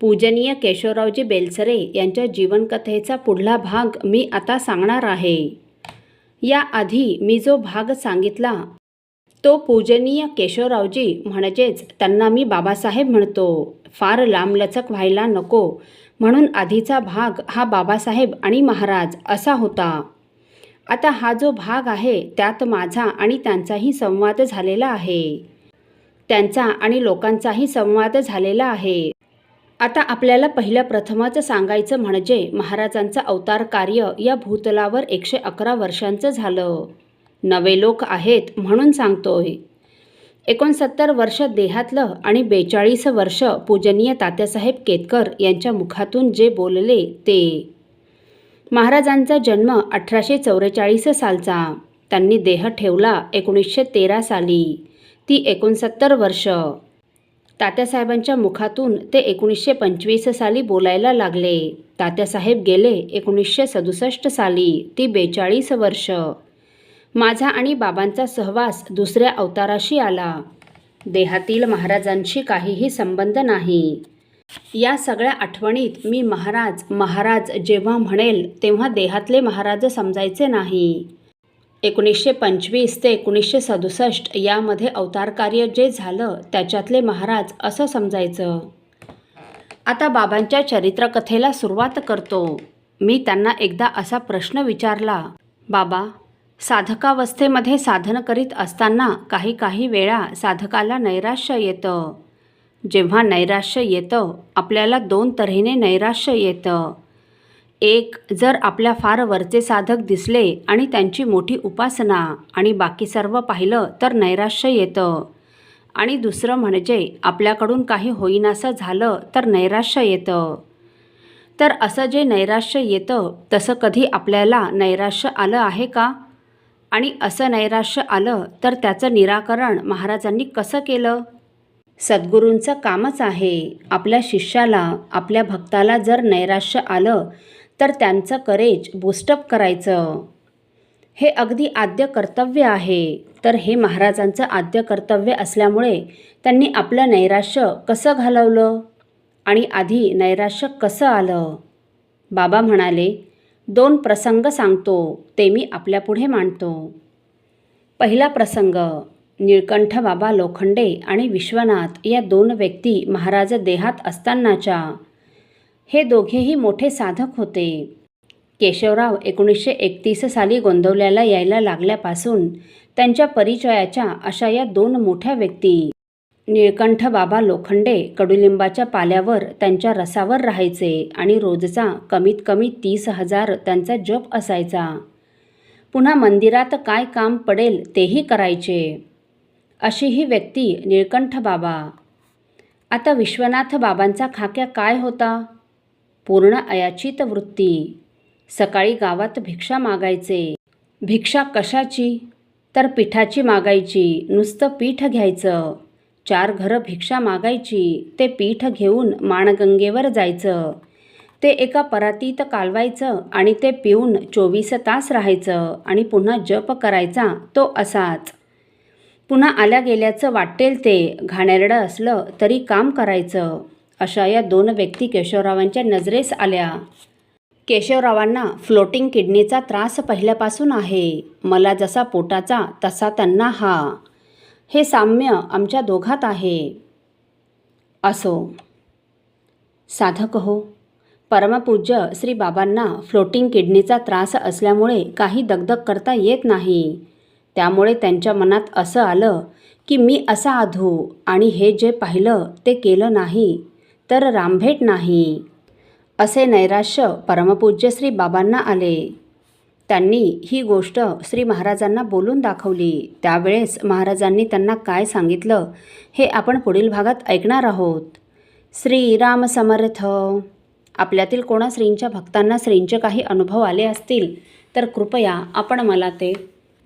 पूजनीय केशवरावजी बेलसरे यांच्या जीवनकथेचा पुढला भाग मी आता सांगणार आहे. याआधी मी जो भाग सांगितला तो पूजनीय केशवरावजी म्हणजेच त्यांना मी बाबासाहेब म्हणतो. फार लांबलचक व्हायला नको म्हणून आधीचा भाग हा बाबासाहेब आणि महाराज असा होता. आता हा जो भाग आहे त्यात माझा आणि त्यांचाही संवाद झालेला आहे. त्यांचा आणि लोकांचाही संवाद झालेला आहे. आता आपल्याला पहिल्या प्रथमच सांगायचं म्हणजे महाराजांचं अवतार कार्य या भूतलावर एकशे अकरा वर्षांचं झालं. नवे लोक आहेत म्हणून सांगतोय. एकोणसत्तर वर्ष देहातलं आणि बेचाळीस वर्ष पूजनीय तात्यासाहेब केतकर यांच्या मुखातून जे बोलले ते. महाराजांचा जन्म अठराशे चौवेचाळीस सालचा. त्यांनी देह ठेवला एकोणीसशे तेरा साली. ती एकोणसत्तर वर्ष. तात्यासाहेबांच्या मुखातून ते एकोणीसशे पंचवीस साली बोलायला लागले. तात्यासाहेब गेले एकोणीसशे सदुसष्ट साली ती बेचाळीस वर्ष. माझा आणि बाबांचा सहवास दुसऱ्या अवताराशी आला. देहातील महाराजांशी काहीही संबंध नाही. या सगळ्या आठवणीत मी महाराज महाराज जेव्हा म्हणेल तेव्हा देहातले महाराज समजायचे नाही. एकोणीसशे पंचवीस ते एकोणीसशे सदुसष्ट यामध्ये अवतार कार्य जे झालं त्याच्यातले महाराज असं समजायचं. आता बाबांच्या चरित्रकथेला सुरुवात करतो. मी त्यांना एकदा असा प्रश्न विचारला बाबा साधकावस्थेमध्ये साधन करीत असताना काही काही वेळा साधकाला नैराश्य येतं. जेव्हा नैराश्य येतं आपल्याला दोन तऱ्हेने नैराश्य येतं. एक जर आपल्या फार वरचे साधक दिसले आणि त्यांची मोठी उपासना आणि बाकी सर्व पाहिलं तर नैराश्य येतं. आणि दुसरं म्हणजे आपल्याकडून काही होईनासं झालं तर नैराश्य येतं. तर असं जे नैराश्य येतं तसं कधी आपल्याला नैराश्य आलं आहे का? आणि असं नैराश्य आलं तर त्याचं निराकरण महाराजांनी कसं केलं? सद्गुरूंचं कामच आहे. आपल्या शिष्याला आपल्या भक्ताला जर नैराश्य आलं तर त्यांचं करेज बूस्टअप करायचं. हे अगदी आद्य कर्तव्य आहे. तर हे महाराजांचं आद्य कर्तव्य असल्यामुळे त्यांनी आपलं नैराश्य कसं घालवलं? आणि आधी नैराश्य कसं आलं? बाबा म्हणाले दोन प्रसंग सांगतो ते मी आपल्यापुढे मांडतो. पहिला प्रसंग निळकंठ बाबा लोखंडे आणि विश्वनाथ या दोन व्यक्ती महाराज देहात असतानाच्या हे दोघेही मोठे साधक होते. केशवराव एकोणीसशे एकतीस साली गोंदवल्याला यायला लागल्यापासून त्यांच्या परिचयाच्या अशा या दोन मोठ्या व्यक्ती निळकंठ बाबा लोखंडे कडुलिंबाच्या पाल्यावर त्यांच्या रसावर राहायचे आणि रोजचा कमीत कमी तीस हजार त्यांचा जप असायचा. पुन्हा मंदिरात काय काम पडेल तेही करायचे. अशी ही व्यक्ती निळकंठ बाबा. आता विश्वनाथ बाबांचा खाक्या काय होता? पूर्ण अयाचित वृत्ती. सकाळी गावात भिक्षा मागायचे. भिक्षा कशाची? तर पिठाची मागायची. नुसतं पीठ घ्यायचं. चार घरं भिक्षा मागायची. ते पीठ घेऊन माणगंगेवर जायचं. ते एका परातीत कालवायचं आणि ते पिऊन चोवीस तास राहायचं आणि पुन्हा जप करायचा तो असाच. पुन्हा आल्या गेल्याचं वाटेल ते. घाणेरडं असलं तरी काम करायचं. अशा या दोन व्यक्ती केशवरावांच्या नजरेस आल्या. केशवरावांना फ्लोटिंग किडनीचा त्रास पहिल्यापासून आहे. मला जसा पोटाचा तसा त्यांना हा. हे साम्य आमच्या दोघात आहे. असो. साधक हो. परमपूज्य श्री बाबांना फ्लोटिंग किडनीचा त्रास असल्यामुळे काही दगदग करता येत नाही. त्यामुळे त्यांच्या मनात असं आलं की मी असा आधू आणि हे जे पाहिलं ते केलं नाही. तर रामभेट नाही. असे नैराश्य परमपूज्य श्री बाबांना आले. त्यांनी ही गोष्ट श्री महाराजांना बोलून दाखवली. त्यावेळेस महाराजांनी त्यांना काय सांगितलं हे आपण पुढील भागात ऐकणार आहोत. श्रीराम समर्थ. आपल्यातील कोणा श्रींच्या भक्तांना श्रींचे काही अनुभव आले असतील तर कृपया आपण मला ते